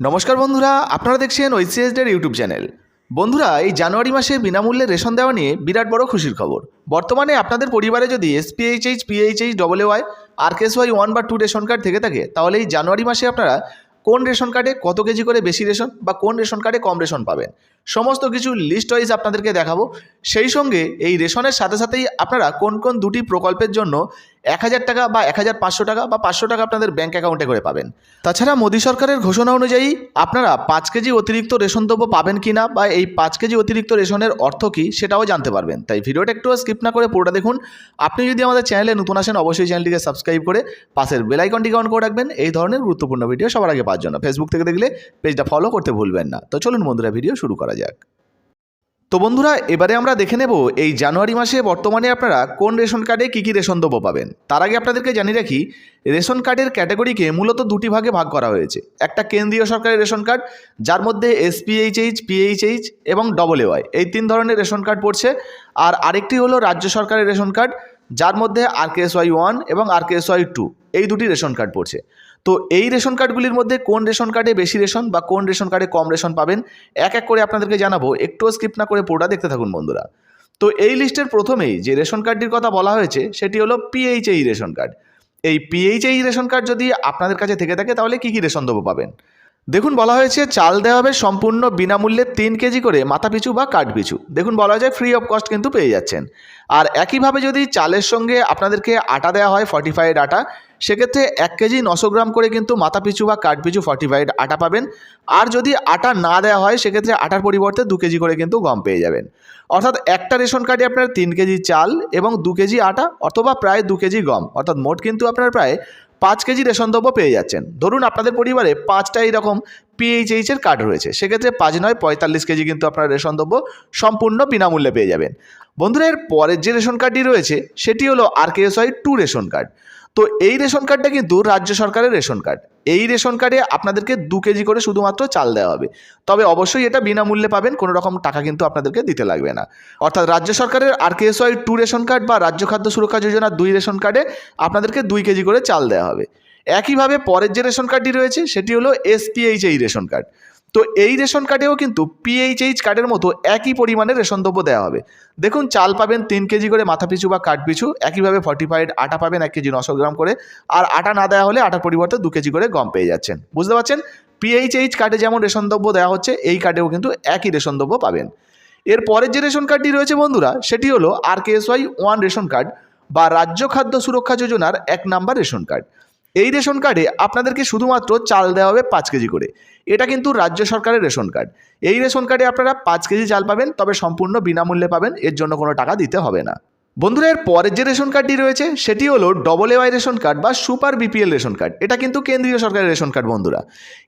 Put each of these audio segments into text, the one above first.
নমস্কার বন্ধুরা, আপনারা দেখছেন ওইসিএসডের ইউটিউব চ্যানেল। বন্ধুরা, এই জানুয়ারি মাসে বিনামূল্যে রেশন দেওয়া নিয়ে বিরাট বড় খুশির খবর। বর্তমানে আপনাদের পরিবারে যদি SPHH, PHH double Y R KS Y one বা টু রেশন কার্ড থেকে থাকে, তাহলে এই জানুয়ারি মাসে আপনারা কোন রেশন কার্ডে কত কেজি করে বেশি রেশন বা কোন রেশন কার্ডে কম রেশন পাবেন? সমস্ত কিছু লিস্ট ওয়াইজ আপনাদেরকে দেখাবো। সেই সঙ্গে এই রেশনের সাথে সাথেই আপনারা কোন কোন দুটি প্রকল্পের জন্য এক হাজার টাকা বা এক হাজার পাঁচশো টাকা বা পাঁচশো টাকা আপনাদের ব্যাঙ্ক অ্যাকাউন্টে করে পাবেন। তাছাড়া মোদী সরকারের ঘোষণা অনুযায়ী আপনারা পাঁচ কেজি অতিরিক্ত রেশন দ্রব্য পাবেন কি না বা এই পাঁচ কেজি অতিরিক্ত রেশনের অর্থ কী সেটাও জানতে পারবেন। তাই ভিডিওটা একটু স্কিপ না করে পুরোটা দেখুন। আপনি যদি আমাদের চ্যানেলে নতুন আসেন, অবশ্যই চ্যানেলটিকে সাবস্ক্রাইব করে পাশের বেল আইকনটিকে অন করে রাখবেন। এই ধরনের গুরুত্বপূর্ণ ভিডিও সবার আগে পাওয়ার জন্য। ফেসবুক থেকে দেখলে পেজটা ফলো করতে ভুলবেন না। তো চলুন বন্ধুরা ভিডিও শুরু করা যাক। তো বন্ধুরা, এবারে আমরা দেখে নেব এই জানুয়ারি মাসে বর্তমানে আপনারা কোন রেশন কার্ডে কী কী রেশন দ্রব্য পাবেন। তার আগে আপনাদেরকে জানিয়ে রাখি, রেশন কার্ডের ক্যাটাগরিকে মূলত দুটি ভাগে ভাগ করা হয়েছে। একটা কেন্দ্রীয় সরকারের রেশন কার্ড, যার মধ্যে এসপিএইচএইচ, পিএইচএইচ এবং ডবল এই তিন ধরনের রেশন কার্ড পড়ছে। আর আরেকটি হলো রাজ্য সরকারের রেশন কার্ড যার মধ্যে আর ওয়াই ওয়ান এবং আর ওয়াই টু এই দুটি রেশন কার্ড পড়ছে। তো এই রেশন কার্ডগুলির মধ্যে কোন রেশন কার্ডে বেশি রেশন বা কোন রেশন কার্ডে কম রেশন পাবেন, এক এক করে আপনাদেরকে জানাব, একটুও স্কিপ না করে পুরোটা দেখতে থাকুন বন্ধুরা। তো এই লিস্টের প্রথমেই যে রেশন কার্ডটির কথা বলা হয়েছে, সেটি হলো পিএইচএই রেশন কার্ড। এই পিএইচএই রেশন কার্ড যদি আপনাদের কাছে থেকে থাকে, তাহলে কী কী রেশন দেবো পাবেন? দেখুন, বলা হয়েছে চাল দেওয়া হবে সম্পূর্ণ বিনামূল্যে তিন কেজি করে মাথা পিছু বা কাঠ পিছু। দেখুন, বলা যায় ফ্রি অফ কস্ট কিন্তু পেয়ে যাচ্ছেন। আর একইভাবে যদি চালের সঙ্গে আপনাদেরকে আটা দেওয়া হয় ফর্টিফাইড আটা, সেক্ষেত্রে এক কেজি নশো গ্রাম করে কিন্তু মাথা পিছু বা কাঠ পিছু ফর্টিফাইড আটা পাবেন। আর যদি আটা না দেওয়া হয়, সেক্ষেত্রে আটার পরিবর্তে দু কেজি করে কিন্তু গম পেয়ে যাবেন। অর্থাৎ একটা রেশন কার্ডে আপনার তিন কেজি চাল এবং দু কেজি আটা, অথবা প্রায় দু কেজি গম, অর্থাৎ মোট কিন্তু আপনার প্রায় পাঁচ কেজি রেশন দ্রব্য পেয়ে যাচ্ছেন। ধরুন আপনাদের পরিবারে পাঁচটা এইরকম পিএইচএইচের কার্ড রয়েছে। সেক্ষেত্রে পাঁচ নয়, পঁয়তাল্লিশ কেজি কিন্তু আপনার রেশন দ্রব্য সম্পূর্ণ বিনামূল্যে পেয়ে যাবেন। বন্ধুরা, এর পরের যে রেশন কার্ডটি রয়েছে, সেটি হলো R KSI two ration card. তো এই রেশন কার্ডটা কিন্তু রাজ্য সরকারের রেশন কার্ড। এই রেশন কার্ডে আপনাদেরকে দু কেজি করে শুধুমাত্র চাল দেওয়া হবে। তবে অবশ্যই এটা বিনামূল্যে পাবেন, কোনো রকম টাকা কিন্তু আপনাদেরকে দিতে লাগবে না। অর্থাৎ রাজ্য সরকারের R KSY two ration card বা রাজ্য খাদ্য সুরক্ষা যোজনা দুই রেশন কার্ডে আপনাদেরকে দুই কেজি করে চাল দেওয়া হবে। একইভাবে পরের যে রেশন কার্ডটি রয়েছে, সেটি হলো এসপিএইচ এই রেশন কার্ড। তো এই রেশন কার্ডেও কিন্তু পিএইচএইচ কার্ডের মতো একই পরিমাণে রেশন দ্রব্য দেওয়া হবে। দেখুন, চাল পাবেন তিন কেজি করে মাথা পিছু বা কাঠ পিছু, একইভাবে ফর্টিফাইড আটা পাবেন এক কেজি নশো গ্রাম করে, আর আটা না দেওয়া হলে আটার পরিবর্তে দু কেজি করে গম পেয়ে যাচ্ছেন। বুঝতে পারছেন? পিএইচএইচ কার্ডে যেমন রেশন দ্রব্য দেওয়া হচ্ছে, এই কার্ডেও কিন্তু একই রেশন দ্রব্য পাবেন। এর পরের যে রেশন কার্ডটি রয়েছে বন্ধুরা, সেটি হলো R KSY one ration card বা রাজ্য খাদ্য সুরক্ষা যোজনার এক নাম্বার রেশন কার্ড। এই রেশন কার্ডে আপনাদেরকে শুধুমাত্র চাল দেওয়া হবে পাঁচ কেজি করে। এটা কিন্তু রাজ্য সরকারের রেশন কার্ড। এই রেশন কার্ডে আপনারা পাঁচ কেজি চাল পাবেন, তবে সম্পূর্ণ বিনামূল্যে পাবেন, এর জন্য কোনো টাকা দিতে হবে না। বন্ধুরা, এর পরের যে রেশন কার্ডটি রয়েছে, সেটি হলো ডবল এওয়াই রেশন কার্ড বা সুপার বিপিএল রেশন কার্ড। এটা কিন্তু কেন্দ্রীয় সরকারের রেশন কার্ড বন্ধুরা।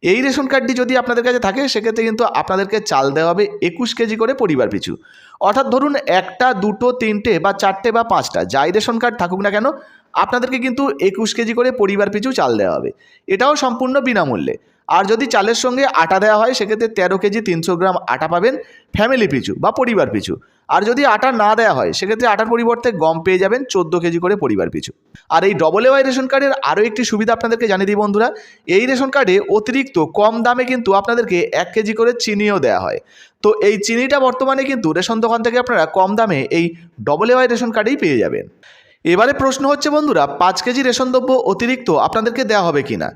এই রেশন কার্ডটি যদি আপনাদের কাছে থাকে, সেক্ষেত্রে কিন্তু আপনাদেরকে চাল দেওয়া হবে একুশ কেজি করে পরিবার পিছু। অর্থাৎ ধরুন একটা, দুটো, তিনটে বা চারটে বা পাঁচটা, যাই রেশন কার্ড থাকুক না কেন আপনাদেরকে কিন্তু একুশ কেজি করে পরিবার পিছু চাল দেওয়া হবে। এটাও সম্পূর্ণ বিনামূল্যে। আর যদি চালের সঙ্গে আটা দেওয়া হয়, সেক্ষেত্রে তেরো কেজি তিনশো গ্রাম আটা পাবেন ফ্যামিলি পিছু বা পরিবার পিছু। আর যদি আটা না দেওয়া হয়, সেক্ষেত্রে আটার পরিবর্তে গম পেয়ে যাবেন চোদ্দ কেজি করে পরিবার পিছু। আর এই ডবল এওয়াই রেশন কার্ডের আরও একটি সুবিধা আপনাদেরকে জানিয়ে দিই বন্ধুরা, এই রেশন কার্ডে অতিরিক্ত কম দামে কিন্তু আপনাদেরকে এক কেজি করে চিনিও দেওয়া হয়। তো এই চিনিটা বর্তমানে কিন্তু রেশন দোকান থেকে আপনারা কম দামে এই ডবল এওয়াই রেশন কার্ডেই পেয়ে যাবেন। এবারে প্রশ্ন হচ্ছে বন্ধুরা, পাঁচ কেজি রেশন দ্রব্য অতিরিক্ত আপনাদেরকে দেওয়া হবে কি না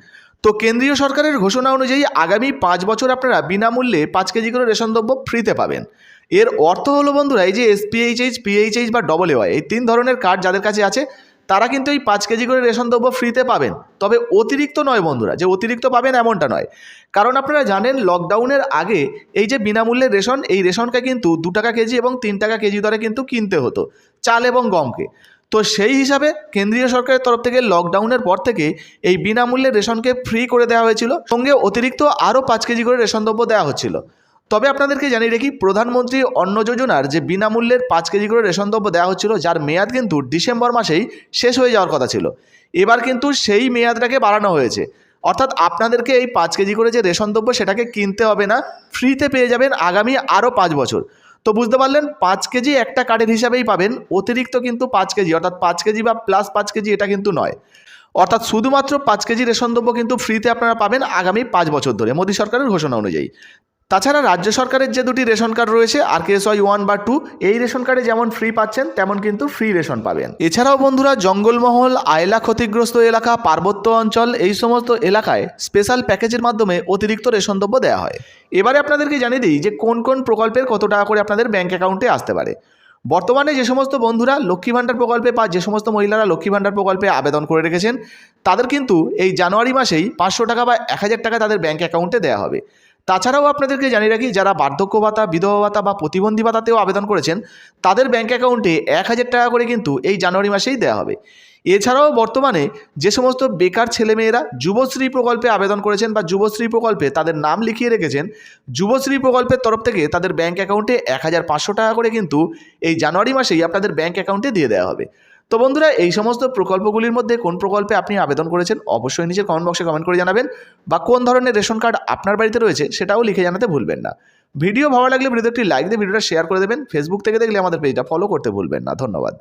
তো কেন্দ্রীয় সরকারের ঘোষণা অনুযায়ী আগামী পাঁচ বছর আপনারা বিনামূল্যে পাঁচ কেজি করে রেশন দ্রব্য ফ্রিতে পাবেন। এর অর্থ হলো বন্ধুরা, এই যে এসপিএইচএইচ পিএইচএইচ বা ডবল এওয়াই এই তিন ধরনের কার্ড যাদের কাছে আছে, তারা কিন্তু এই পাঁচ কেজি করে রেশন দ্রব্য ফ্রিতে পাবেন। তবে অতিরিক্ত নয় বন্ধুরা, যে অতিরিক্ত পাবেন এমনটা নয়। কারণ আপনারা জানেন লকডাউনের আগে এই যে বিনামূল্যের রেশন, এই রেশনকে কিন্তু দু টাকা কেজি এবং তিন টাকা কেজি দরে কিন্তু কিনতে হতো, চাল এবং গমকে। তো সেই হিসাবে কেন্দ্রীয় সরকারের তরফ থেকে লকডাউনের পর থেকে এই বিনামূল্যে রেশনকে ফ্রি করে দেওয়া হয়েছিল। সঙ্গে অতিরিক্ত আরও পাঁচ কেজি করে রেশন দ্রব্য দেওয়া হচ্ছিল। তবে আপনাদেরকে জানিয়ে রাখি, প্রধানমন্ত্রী অন্ন যোজনার যে বিনামূল্যের পাঁচ কেজি করে রেশন দ্রব্য দেওয়া হচ্ছিল, যার মেয়াদ কিন্তু ডিসেম্বর মাসেই শেষ হয়ে যাওয়ার কথা ছিল। এবার কিন্তু সেই মেয়াদটাকে বাড়ানো হয়েছে। অর্থাৎ আপনাদেরকে এই পাঁচ কেজি করে যে রেশন দ্রব্য সেটাকে কিনতে হবে না ফ্রিতে পেয়ে যাবেন আগামী আরও পাঁচ বছর। তো বুঝতে পারলেন, পাঁচ কেজি একটা কার্ডের হিসাবেই পাবেন, অতিরিক্ত কিন্তু পাঁচ কেজি, অর্থাৎ পাঁচ কেজি বা প্লাস পাঁচ কেজি এটা কিন্তু নয়। অর্থাৎ শুধুমাত্র পাঁচ কেজি রেশন দ্রব্য কিন্তু ফ্রিতে আপনারা পাবেন আগামী পাঁচ বছর ধরে, মোদী সরকারের ঘোষণা অনুযায়ী। তাছাড়া রাজ্য সরকারের যে দুটি রেশন কার্ড রয়েছে R K S Y one বা টু এই রেশন কার্ডে যেমন ফ্রি পাচ্ছেন, তেমন কিন্তু ফ্রি রেশন পাবেন। এছাড়াও বন্ধুরা, জঙ্গলমহল, আয়লা ক্ষতিগ্রস্ত এলাকা, পার্বত্য অঞ্চল, এই সমস্ত এলাকায় স্পেশাল প্যাকেজের মাধ্যমে অতিরিক্ত রেশন দ্রব্য দেওয়া হয়। এবারে আপনাদেরকে জানিয়ে দিই যে কোন কোন প্রকল্পের কত টাকা করে আপনাদের ব্যাঙ্ক অ্যাকাউন্টে আসতে পারে। বর্তমানে যে সমস্ত বন্ধুরা লক্ষ্মী ভাণ্ডার প্রকল্পে বা যে সমস্ত মহিলারা লক্ষ্মী ভাণ্ডার প্রকল্পে আবেদন করে রেখেছেন, তাদের কিন্তু এই জানুয়ারি মাসেই পাঁচশো টাকা বা এক হাজার টাকা তাদের ব্যাঙ্ক অ্যাকাউন্টে দেওয়া হবে। তাছাড়াও আপনাদেরকে জানিয়ে রাখি, যারা বার্ধক্য ভাতা বিধবা ভাতা বা প্রতিবন্ধী ভাতাতেও আবেদন করেছেন, তাদের ব্যাঙ্ক অ্যাকাউন্টে এক হাজার টাকা করে কিন্তু এই জানুয়ারি মাসেই দেওয়া হবে। এছাড়াও বর্তমানে যে সমস্ত বেকার ছেলেমেয়েরা যুবশ্রী প্রকল্পে আবেদন করেছেন বা যুবশ্রী প্রকল্পে তাদের নাম লিখিয়ে রেখেছেন, যুবশ্রী প্রকল্পের তরফ থেকে তাদের ব্যাঙ্ক অ্যাকাউন্টে এক হাজার পাঁচশো টাকা করে কিন্তু এই জানুয়ারি মাসেই আপনাদের ব্যাঙ্ক অ্যাকাউন্টে দিয়ে দেওয়া হবে। তো বন্ধুরা, এই সমস্ত প্রকল্পগুলির মধ্যে কোন প্রকল্পে আপনি আবেদন করেছেন অবশ্যই নিজের কমেন্ট বক্সে কমেন্ট করে জানাবেন। বা কোন ধরনের রেশন কার্ড আপনার বাড়িতে রয়েছে সেটাও লিখে জানাতে ভুলবেন না। ভিডিও ভালো লাগলে ভিডিওতে একটি লাইক দিয়ে ভিডিওটা শেয়ার করে দেবেন। ফেসবুক থেকে দেখলে আমাদের পেজটা ফলো করতে ভুলবেন না। ধন্যবাদ।